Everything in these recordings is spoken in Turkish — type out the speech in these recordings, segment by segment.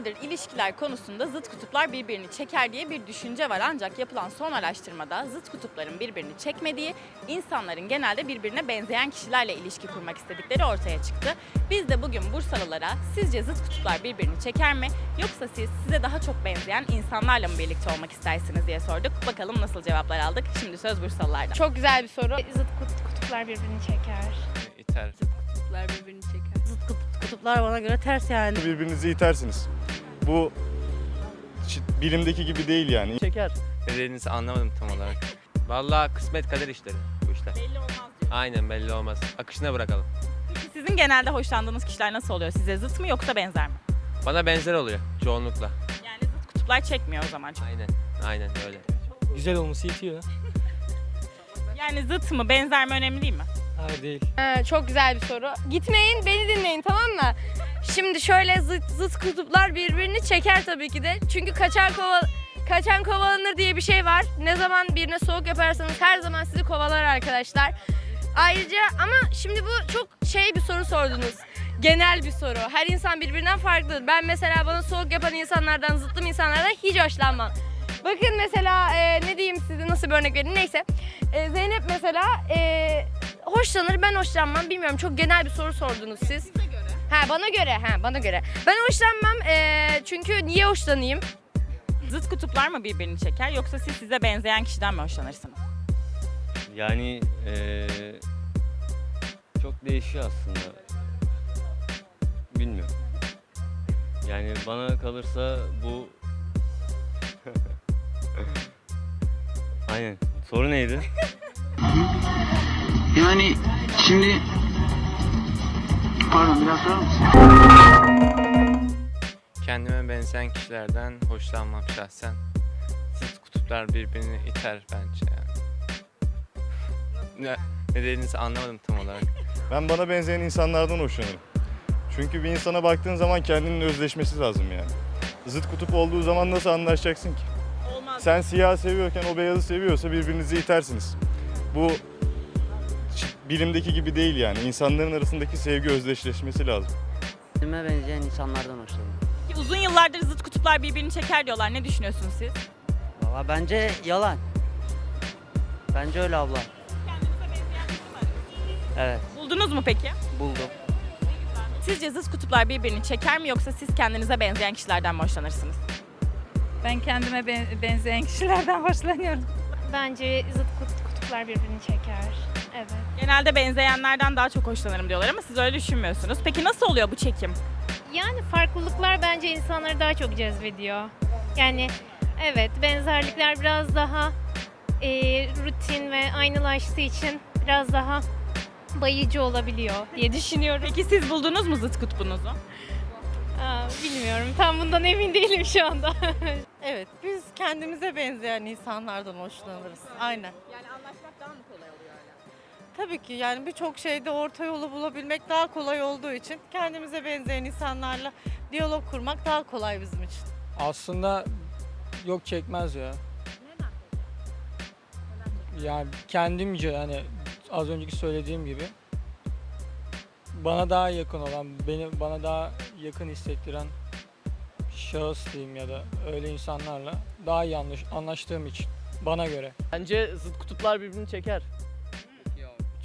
Yıllardır ilişkiler konusunda zıt kutuplar birbirini çeker diye bir düşünce var ancak yapılan son araştırmada zıt kutupların birbirini çekmediği, insanların genelde birbirine benzeyen kişilerle ilişki kurmak istedikleri ortaya çıktı. Biz de bugün Bursalılara sizce zıt kutuplar birbirini çeker mi yoksa siz size daha çok benzeyen insanlarla mı birlikte olmak istersiniz diye sorduk. Bakalım nasıl cevaplar aldık. Şimdi söz Bursalılardan. Çok güzel bir soru. Zıt kut- kutuplar birbirini çeker. İter. kutuplar birbirini çeker. Zıt kut- kutuplar bana göre ters yani. birbirinizi itersiniz. Bu şi- bilimdeki gibi değil yani. Çeker. Ne dediğinizi anlamadım tam olarak. Vallahi kısmet kader işleri bu işler. Belli olmaz diyor. Aynen belli olmaz. Akışına bırakalım. Peki sizin genelde hoşlandığınız kişiler nasıl oluyor? Size zıt mı yoksa benzer mi? Bana benzer oluyor çoğunlukla. Yani zıt kutuplar çekmiyor o zaman çok. Aynen. Aynen öyle. Güzel olması yetiyor. Yani zıt mı benzer mi önemli değil mi? Hayır değil. Ee, çok güzel bir soru. Gitmeyin, beni dinleyin tamam mı? Şimdi şöyle zıt, zıt kutuplar birbirini çeker tabii ki de. Çünkü kaçan kova kaçan kovalanır diye bir şey var. Ne zaman birine soğuk yaparsanız her zaman sizi kovalar arkadaşlar. Ayrıca ama şimdi bu çok şey bir soru sordunuz. Genel bir soru. Her insan birbirinden farklıdır. Ben mesela bana soğuk yapan insanlardan, zıttım insanlardan hiç hoşlanmam. Bakın mesela e, ne diyeyim size nasıl bir örnek vereyim neyse. E, Zeynep mesela e, hoşlanır ben hoşlanmam bilmiyorum çok genel bir soru sordunuz siz. Ha bana göre ha bana göre. Ben hoşlanmam e, çünkü niye hoşlanayım? Zıt kutuplar mı birbirini çeker yoksa siz size benzeyen kişiden mi hoşlanırsınız? Yani eee, çok değişiyor aslında. Bilmiyorum. Yani bana kalırsa bu... Aynen. Soru neydi? Yani şimdi pardon biraz sorar mısın? Kendime benzeyen kişilerden hoşlanmam şahsen. Zıt kutuplar birbirini iter bence yani. Ne, ne dediğinizi anlamadım tam olarak. Ben bana benzeyen insanlardan hoşlanırım. Çünkü bir insana baktığın zaman kendinin özleşmesi lazım yani. Zıt kutup olduğu zaman nasıl anlaşacaksın ki? Olmaz. Sen siyah seviyorken o beyazı seviyorsa birbirinizi itersiniz. Bu bilimdeki gibi değil yani. İnsanların arasındaki sevgi özdeşleşmesi lazım. Kendime benzeyen insanlardan hoşlanıyorum. Uzun yıllardır zıt kutuplar birbirini çeker diyorlar. Ne düşünüyorsunuz siz? Valla bence yalan. Bence öyle abla. Evet Buldunuz mu peki? buldum. Sizce zıt kutuplar birbirini çeker mi yoksa siz kendinize benzeyen kişilerden mi hoşlanırsınız? Ben kendime ben- benzeyen kişilerden hoşlanıyorum. Bence zıt kut- kutuplar birbirini çeker. Evet. Genelde benzeyenlerden daha çok hoşlanırım diyorlar ama siz öyle düşünmüyorsunuz. Peki nasıl oluyor bu çekim? Yani farklılıklar bence insanları daha çok cezbediyor. Yani evet benzerlikler biraz daha e, rutin ve aynılaştığı için biraz daha bayıcı olabiliyor diye düşünüyorum. Peki siz buldunuz mu zıt kutbunuzu? Aa, bilmiyorum tam bundan emin değilim şu anda. Evet biz kendimize benzeyen insanlardan hoşlanırız. Aynen. Yani anlaşmak Tabii ki yani birçok şeyde orta yolu bulabilmek daha kolay olduğu için kendimize benzeyen insanlarla diyalog kurmak daha kolay bizim için. Aslında yok çekmez ya. Yani kendimce yani az önceki söylediğim gibi bana daha yakın olan, beni bana daha yakın hissettiren şahıs diyeyim ya da öyle insanlarla daha iyi anlaş, anlaştığım için bana göre. Bence zıt kutuplar birbirini çeker.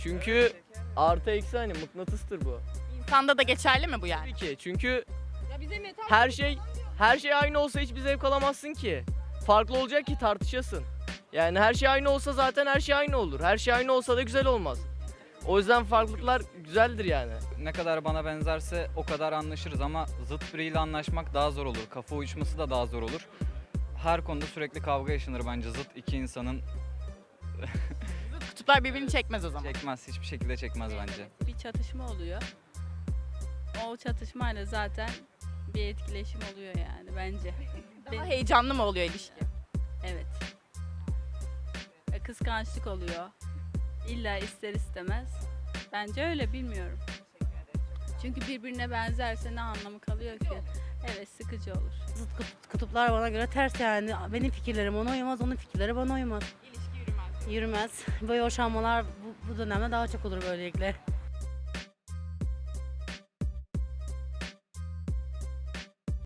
Çünkü artı eksi hani mıknatıstır bu. İnsanda da geçerli mi bu yani? Tabii ki. Çünkü her şey her şey aynı olsa hiçbir zevk alamazsın ki. Farklı olacak ki tartışasın. Yani her şey aynı olsa zaten her şey aynı olur. Her şey aynı olsa da güzel olmaz. O yüzden farklılıklar güzeldir yani. Ne kadar bana benzerse o kadar anlaşırız ama zıt biriyle anlaşmak daha zor olur. Kafa uyuşması da daha zor olur. Her konuda sürekli kavga yaşanır bence zıt iki insanın kutuplar birbirini çekmez o zaman. çekmez hiçbir şekilde çekmez bence. Bir çatışma oluyor. O çatışmayla zaten bir etkileşim oluyor yani bence. Daha heyecanlı mı oluyor ilişki? Evet. E, Kıskançlık oluyor. İlla ister istemez. Bence öyle bilmiyorum. Çünkü birbirine benzerse ne anlamı kalıyor ki? Evet sıkıcı olur. Zıt kut- kutuplar bana göre ters yani. Benim fikirlerim ona uymaz, onun fikirleri bana uymaz. Yürümez. Böyle hoşlanmalar bu, bu dönemde daha çok olur böylelikle.